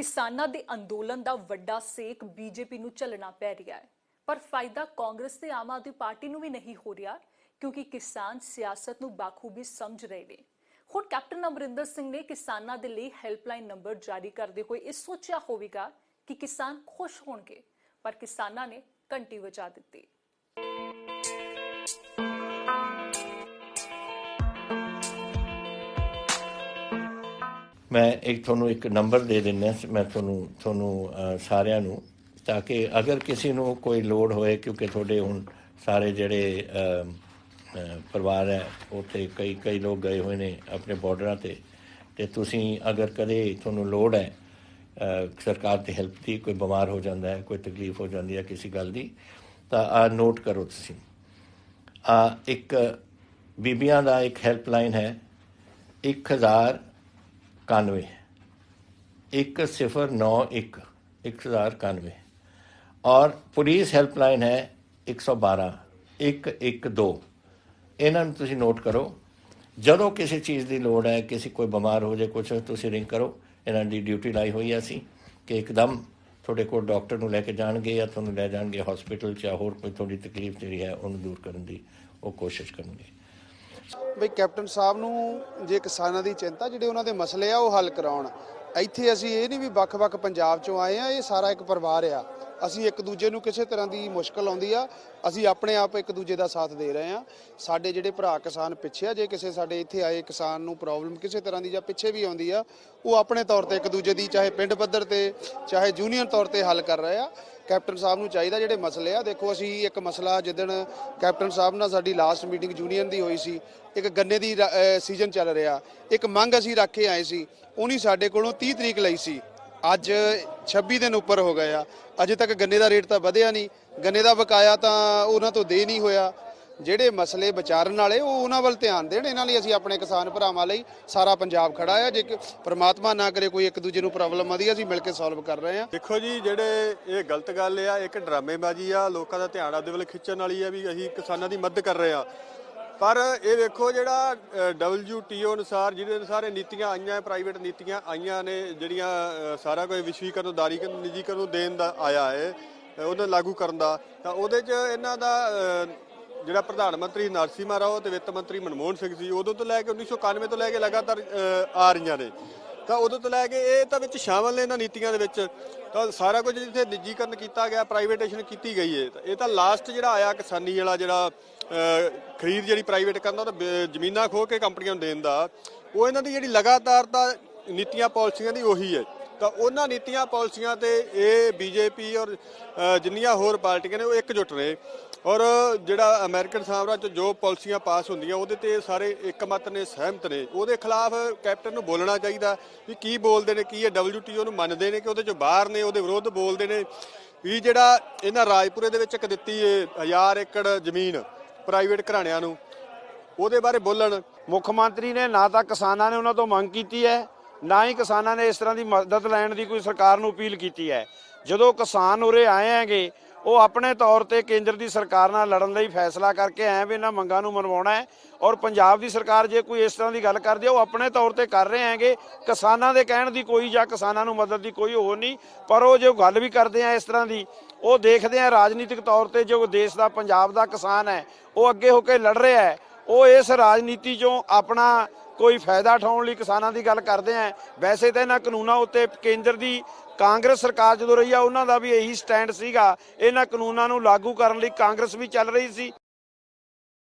ਕਿਸਾਨਾਂ ਦੇ ਅੰਦੋਲਨ ਦਾ ਵੱਡਾ ਸੇਕ ਬੀਜੇਪੀ ਨੂੰ ਝੱਲਣਾ ਪੈ ਰਿਹਾ ਹੈ। ਪਰ ਫਾਇਦਾ ਕਾਂਗਰਸ ਤੇ ਆਮ ਆਦਮੀ ਪਾਰਟੀ ਨੂੰ ਵੀ ਨਹੀਂ ਹੋ ਰਿਹਾ, ਕਿਉਂਕਿ ਕਿਸਾਨ ਸਿਆਸਤ ਨੂੰ ਬਾਖੂਬੀ ਸਮਝ ਰਹੇ ਨੇ। ਹੁਣ ਕੈਪਟਨ ਅਮਰਿੰਦਰ ਸਿੰਘ ਨੇ ਕਿਸਾਨਾਂ ਦੇ ਲਈ ਹੈਲਪਲਾਈਨ ਨੰਬਰ ਜਾਰੀ ਕਰਦੇ ਹੋਏ ਇਹ ਸੋਚਿਆ ਹੋਵੇਗਾ ਕਿ ਕਿਸਾਨ ਖੁਸ਼ ਹੋਣਗੇ, ਪਰ ਕਿਸਾਨਾਂ ਨੇ ਘੰਟੀ ਵਜਾ ਦਿੱਤੀ। ਮੈਂ ਇੱਕ ਤੁਹਾਨੂੰ ਇੱਕ ਨੰਬਰ ਦੇ ਦਿੰਦਾ ਮੈਂ ਤੁਹਾਨੂੰ ਤੁਹਾਨੂੰ ਸਾਰਿਆਂ ਨੂੰ, ਤਾਂ ਕਿ ਅਗਰ ਕਿਸੇ ਨੂੰ ਕੋਈ ਲੋੜ ਹੋਏ, ਕਿਉਂਕਿ ਤੁਹਾਡੇ ਹੁਣ ਸਾਰੇ ਜਿਹੜੇ ਪਰਿਵਾਰ ਹੈ, ਉੱਥੇ ਕਈ ਕਈ ਲੋਕ ਗਏ ਹੋਏ ਨੇ ਆਪਣੇ ਬਾਰਡਰਾਂ ਤੇ ਤੇ ਤੁਸੀਂ ਅਗਰ ਕਦੇ ਤੁਹਾਨੂੰ ਲੋੜ ਹੈ ਸਰਕਾਰ ਦੀ ਹੈਲਪ ਦੀ, ਕੋਈ ਬਿਮਾਰ ਹੋ ਜਾਂਦਾ ਹੈ, ਕੋਈ ਤਕਲੀਫ ਹੋ ਜਾਂਦੀ ਹੈ ਕਿਸੇ ਗੱਲ ਦੀ, ਤਾਂ ਆ ਨੋਟ ਕਰੋ ਤੁਸੀਂ। ਆ ਇੱਕ ਬੀਬੀਆਂ ਦਾ ਇੱਕ ਹੈਲਪਲਾਈਨ ਹੈ 1091 1091 1091 ਔਰ ਪੁਲਿਸ ਹੈਲਪਲਾਈਨ ਹੈ 112 112 ਇਹਨਾਂ ਨੂੰ ਤੁਸੀਂ ਨੋਟ ਕਰੋ। ਜਦੋਂ ਕਿਸੇ ਚੀਜ਼ ਦੀ ਲੋੜ ਹੈ, ਕਿਸੇ ਕੋਈ ਬਿਮਾਰ ਹੋ ਜਾਏ ਕੁਛ, ਤੁਸੀਂ ਰਿੰਗ ਕਰੋ। ਇਹਨਾਂ ਦੀ ਡਿਊਟੀ ਲਾਈ ਹੋਈ ਹੈ ਅਸੀਂ ਕਿ ਇੱਕਦਮ ਤੁਹਾਡੇ ਕੋਲ ਡਾਕਟਰ ਨੂੰ ਲੈ ਕੇ ਜਾਣਗੇ ਜਾਂ ਤੁਹਾਨੂੰ ਲੈ ਜਾਣਗੇ ਹਸਪੀਟਲ ਜਾਂ ਹੋਰ ਕੋਈ ਤੁਹਾਡੀ ਤਕਲੀਫ ਜਿਹੜੀ ਹੈ, ਉਹਨੂੰ ਦੂਰ ਕਰਨ ਦੀ ਉਹ ਕੋਸ਼ਿਸ਼ ਕਰਨਗੇ। ਬਈ ਕੈਪਟਨ ਸਾਹਿਬ ਨੂੰ ਜੇ ਕਿਸਾਨਾਂ ਦੀ ਚਿੰਤਾ ਜਿਹੜੇ ਉਹਨਾਂ ਦੇ ਮਸਲੇ ਆ ਉਹ ਹੱਲ ਕਰਾਉਣ। ਇੱਥੇ ਅਸੀਂ ਇਹ ਨਹੀਂ ਵੀ ਵੱਖ-ਵੱਖ ਪੰਜਾਬ ਚੋਂ ਆਏ ਆ, ਇਹ ਸਾਰਾ ਇੱਕ ਪਰਿਵਾਰ ਆ। ਅਸੀਂ ਇੱਕ ਦੂਜੇ ਨੂੰ ਕਿਸੇ ਤਰ੍ਹਾਂ ਦੀ ਮੁਸ਼ਕਲ ਆਉਂਦੀ ਆ, ਅਸੀਂ ਆਪਣੇ ਆਪ ਇੱਕ ਦੂਜੇ ਦਾ ਸਾਥ ਦੇ ਰਹੇ ਆ ਸਾਡੇ ਜਿਹੜੇ ਭਰਾ ਕਿਸਾਨ ਪਿੱਛੇ ਆ, ਜੇ ਕਿਸੇ ਸਾਡੇ ਇੱਥੇ ਆਏ ਕਿਸਾਨ ਨੂੰ ਪ੍ਰੋਬਲਮ ਕਿਸੇ ਤਰ੍ਹਾਂ ਦੀ ਜਾਂ ਪਿੱਛੇ ਵੀ ਆਉਂਦੀ ਆ, ਉਹ ਆਪਣੇ ਤੌਰ ਤੇ ਇੱਕ ਦੂਜੇ ਦੀ ਚਾਹੇ ਪਿੰਡ ਪੱਧਰ ਤੇ, ਚਾਹੇ ਯੂਨੀਅਨ ਤੌਰ ਤੇ ਹੱਲ ਕਰ ਰਹੇ ਆ। ਕੈਪਟਨ ਸਾਹਿਬ ਨੂੰ ਚਾਹੀਦਾ ਜਿਹੜੇ ਮਸਲੇ ਆ, ਦੇਖੋ ਅਸੀਂ ਇੱਕ ਮਸਲਾ ਜਿੱਦਣ ਕੈਪਟਨ ਸਾਹਿਬ ਨਾਲ ਸਾਡੀ ਲਾਸਟ ਮੀਟਿੰਗ ਯੂਨੀਅਨ ਦੀ ਹੋਈ ਸੀ, ਇੱਕ ਗੰਨੇ ਦੀ ਸੀਜ਼ਨ ਚੱਲ ਰਿਹਾ, ਇੱਕ ਮੰਗ ਅਸੀਂ ਰੱਖ ਕੇ ਆਏ ਸੀ, ਉਹਨੀ ਸਾਡੇ ਕੋਲੋਂ 30 ਤਰੀਕ ਲਈ ਸੀ। ਅੱਜ 26 ਦਿਨ ਉੱਪਰ ਹੋ ਗਏ ਆ। ਅਜੇ ਤੱਕ ਗੰਨੇ ਦਾ ਰੇਟ ਤਾਂ ਵਧਿਆ ਨਹੀਂ। ਗੰਨੇ ਦਾ ਬਕਾਇਆ ਤਾਂ ਉਹਨਾਂ ਤੋਂ ਦੇ ਨਹੀਂ ਹੋਇਆ। ਜਿਹੜੇ ਮਸਲੇ ਵਿਚਾਰਨ ਵਾਲੇ, ਉਹ ਉਹਨਾਂ ਵੱਲ ਧਿਆਨ ਦੇਣ। ਇਹਨਾਂ ਲਈ ਅਸੀਂ ਆਪਣੇ ਕਿਸਾਨ ਭਰਾਵਾਂ ਲਈ ਸਾਰਾ ਪੰਜਾਬ ਖੜਾ ਆ। ਜੇ ਕਿ ਪ੍ਰਮਾਤਮਾ ਨਾ ਕਰੇ ਕੋਈ ਇੱਕ ਦੂਜੇ ਨੂੰ ਪ੍ਰੋਬਲਮ ਆਦੀ ਅਸੀਂ ਮਿਲ ਕੇ ਸੋਲਵ ਕਰ ਰਹੇ ਹਾਂ ਦੇਖੋ ਜੀ, ਜਿਹੜੇ ਇਹ ਗਲਤ ਗੱਲ ਆ, ਇੱਕ ਡਰਾਮੇਬਾਜ਼ੀ ਆ, ਲੋਕਾਂ ਦਾ ਧਿਆਨ ਆਪਦੇ ਵੱਲ ਖਿੱਚਣ ਵਾਲੀ ਆ, ਵੀ ਅਸੀਂ ਕਿਸਾਨਾਂ ਦੀ ਮਦਦ ਕਰ ਰਹੇ ਆ। ਪਰ ਇਹ ਵੇਖੋ ਜਿਹੜਾ WTO ਅਨੁਸਾਰ ਜਿਹਦੇ ਅਨੁਸਾਰ ਇਹ ਨੀਤੀਆਂ ਆਈਆਂ ਪ੍ਰਾਈਵੇਟ ਨੀਤੀਆਂ ਆਈਆਂ ਨੇ ਜਿਹੜੀਆਂ ਸਾਰਾ ਕੁਝ ਵਿਸ਼ਵੀਕਰਨ ਉਦਾਰੀਕਰਨ ਨਿੱਜੀਕਰਨ ਨੂੰ ਦੇਣ ਦਾ ਆਇਆ ਹੈ ਅ, ਉਹਨੂੰ ਲਾਗੂ ਕਰਨ ਦਾ। ਤਾਂ ਉਹਦੇ 'ਚ ਇਹਨਾਂ ਦਾ ਜਿਹੜਾ ਪ੍ਰਧਾਨ ਮੰਤਰੀ ਨਰਸਿਮਹਾ ਰਾਓ ਤੇ ਵਿੱਤ ਮੰਤਰੀ ਮਨਮੋਹਨ ਸਿੰਘ ਸੀ ਉਦੋਂ ਤੋਂ ਲੈ ਕੇ 1991 ਤੋਂ ਲੈ ਕੇ ਲਗਾਤਾਰ ਆ ਰਹੀਆਂ ਨੇ। ਤਾਂ ਉਦੋਂ ਤੋਂ ਲੈ ਕੇ ਇਹ ਤਾਂ ਵਿੱਚ ਸ਼ਾਮਲ ਨੇ ਇਹਨਾਂ ਨੀਤੀਆਂ ਦੇ ਵਿੱਚ। ਤਾਂ ਸਾਰਾ ਕੁਝ ਜਿੱਥੇ ਨਿੱਜੀਕਰਨ ਕੀਤਾ ਗਿਆ ਪ੍ਰਾਈਵੇਟੇਸ਼ਨ ਕੀਤੀ ਗਈ ਹੈ ਤਾਂ ਇਹ ਤਾਂ ਲਾਸਟ ਜਿਹੜਾ ਆਇਆ ਕਿਸਾਨੀ ਵਾਲਾ ਜਿਹੜਾ ਖਰੀਦ ਜਿਹੜੀ ਪ੍ਰਾਈਵੇਟ ਕਰਨਾ ਉਹ ਜ਼ਮੀਨਾਂ ਖੋ ਕੇ ਕੰਪਨੀਆਂ ਨੂੰ ਦੇਣ ਦਾ, ਉਹ ਇਹਨਾਂ ਦੀ ਜਿਹੜੀ ਲਗਾਤਾਰ ਤਾਂ ਨੀਤੀਆਂ ਪਾਲਿਸੀਆਂ ਦੀ ਉਹੀ ਹੈ। ਤਾਂ ਉਹਨਾਂ ਨੀਤੀਆਂ ਪਾਲਿਸੀਆਂ ਤੇ ਇਹ ਬੀਜੇਪੀ ਔਰ ਜਿੰਨੀਆਂ ਹੋਰ ਪਾਰਟੀਆਂ ਨੇ, ਉਹ ਇਕਜੁੱਟ ਨੇ। ਔਰ ਜਿਹੜਾ ਅਮਰੀਕਨ ਸਾਮਰਾਜ ਜੋ ਪਾਲਿਸੀਆਂ ਪਾਸ ਹੁੰਦੀਆਂ, ਉਹਦੇ ਤੇ ਸਾਰੇ ਇੱਕਮਤ ਨੇ, ਸਹਿਮਤ ਨੇ। ਉਹਦੇ ਖਿਲਾਫ ਕੈਪਟਨ ਨੂੰ ਬੋਲਣਾ ਚਾਹੀਦਾ ਵੀ ਕੀ ਬੋਲਦੇ ਨੇ, ਕੀ ਇਹ WTO ਨੂੰ ਮੰਨਦੇ ਨੇ ਕਿ ਉਹਦੇ 'ਚੋਂ ਬਾਹਰ ਨੇ, ਉਹਦੇ ਵਿਰੁੱਧ ਬੋਲਦੇ ਨੇ। ਵੀ ਜਿਹੜਾ ਇਹਨਾਂ ਰਾਜਪੁਰੇ ਦੇ ਵਿੱਚ ਇੱਕ ਦਿੱਤੀ ਏ ਹਜ਼ਾਰ ਏਕੜ ਜ਼ਮੀਨ ਪ੍ਰਾਈਵੇਟ ਘਰਾਣਿਆਂ ਨੂੰ। ਉਹਦੇ ਬਾਰੇ ਬੋਲਣ। ਮੁੱਖ ਮੰਤਰੀ ਨੇ ਨਾ ਤਾਂ ਕਿਸਾਨਾਂ ਨੇ ਉਹਨਾਂ ਤੋਂ ਮੰਗ ਕੀਤੀ ਹੈ, ਨਾ ਹੀ ਕਿਸਾਨਾਂ ਨੇ ਇਸ ਤਰ੍ਹਾਂ ਦੀ ਮਦਦ ਲੈਣ ਦੀ ਕੋਈ ਸਰਕਾਰ ਨੂੰ ਅਪੀਲ ਕੀਤੀ ਹੈ। ਜਦੋਂ ਕਿਸਾਨ ਉਰੇ ਆਏ ਹੈਗੇ ਉਹ ਆਪਣੇ ਤੌਰ ਤੇ ਕੇਂਦਰ ਦੀ ਸਰਕਾਰ ਨਾਲ ਲੜਨ ਲਈ ਫੈਸਲਾ ਕਰਕੇ ਆਏ ਵੀ ਇਹਨਾਂ ਮੰਗਾਂ ਨੂੰ ਮਨਵਾਉਣਾ ਹੈ ਔਰ ਪੰਜਾਬ ਦੀ ਸਰਕਾਰ ਜੇ ਕੋਈ ਇਸ ਤਰ੍ਹਾਂ ਦੀ ਗੱਲ ਕਰਦੀ ਹੈ, ਉਹ ਆਪਣੇ ਤੌਰ ਤੇ ਕਰ ਰਹੇ ਹੈਗੇ। ਕਿਸਾਨਾਂ ਦੇ ਕਹਿਣ ਦੀ ਕੋਈ ਜਾਂ ਕਿਸਾਨਾਂ ਨੂੰ ਮਦਦ ਦੀ ਕੋਈ ਹੋਰ ਨਹੀਂ, ਪਰ ਉਹ ਜੋ ਗੱਲ ਵੀ ਕਰਦੇ ਆ ਇਸ ਤਰ੍ਹਾਂ ਦੀ, ਉਹ ਦੇਖਦੇ ਆ ਰਾਜਨੀਤਿਕ ਤੌਰ ਤੇ ਜੋ ਦੇਸ਼ ਦਾ, ਪੰਜਾਬ ਦਾ ਕਿਸਾਨ ਹੈ, ਉਹ ਅੱਗੇ ਹੋ ਕੇ ਲੜ ਰਿਹਾ ਹੈ। ਉਹ ਇਸ ਰਾਜਨੀਤੀ ਚੋਂ ਆਪਣਾ ਕੋਈ ਫਾਇਦਾ ਉਠਾਉਣ ਲਈ ਕਿਸਾਨਾਂ ਦੀ ਗੱਲ ਕਰਦੇ ਆ। ਵੈਸੇ ਤਾਂ ਇਹਨਾਂ ਕਾਨੂੰਨਾਂ ਉੱਤੇ ਕੇਂਦਰ ਦੀ, ਕਾਂਗਰਸ ਸਰਕਾਰ ਜਦੋਂ ਰਹੀ ਆ, ਉਹਨਾਂ ਦਾ ਵੀ ਇਹੀ ਸਟੈਂਡ ਸੀਗਾ। ਇਹਨਾਂ ਕਾਨੂੰਨਾਂ ਨੂੰ ਲਾਗੂ ਕਰਨ ਲਈ ਕਾਂਗਰਸ ਵੀ ਚੱਲ ਰਹੀ ਸੀ।